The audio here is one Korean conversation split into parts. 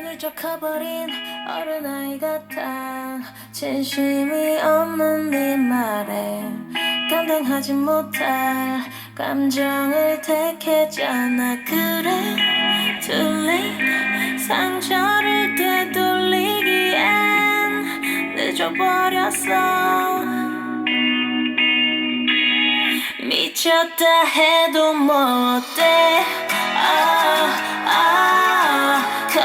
훌쩍 커버린 어른아이 같아. 진심이 없는 네 말에 감당하지 못할 감정을 택했잖아. 그래 too late 상처를 되돌리기엔 늦어버렸어. 미쳤다 해도 뭐 어때? 아, 아,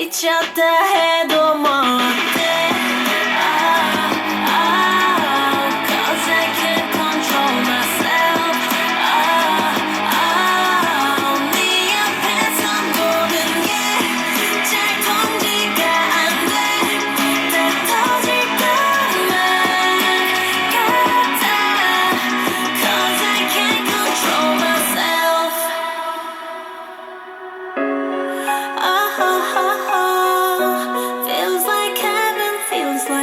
each other head on.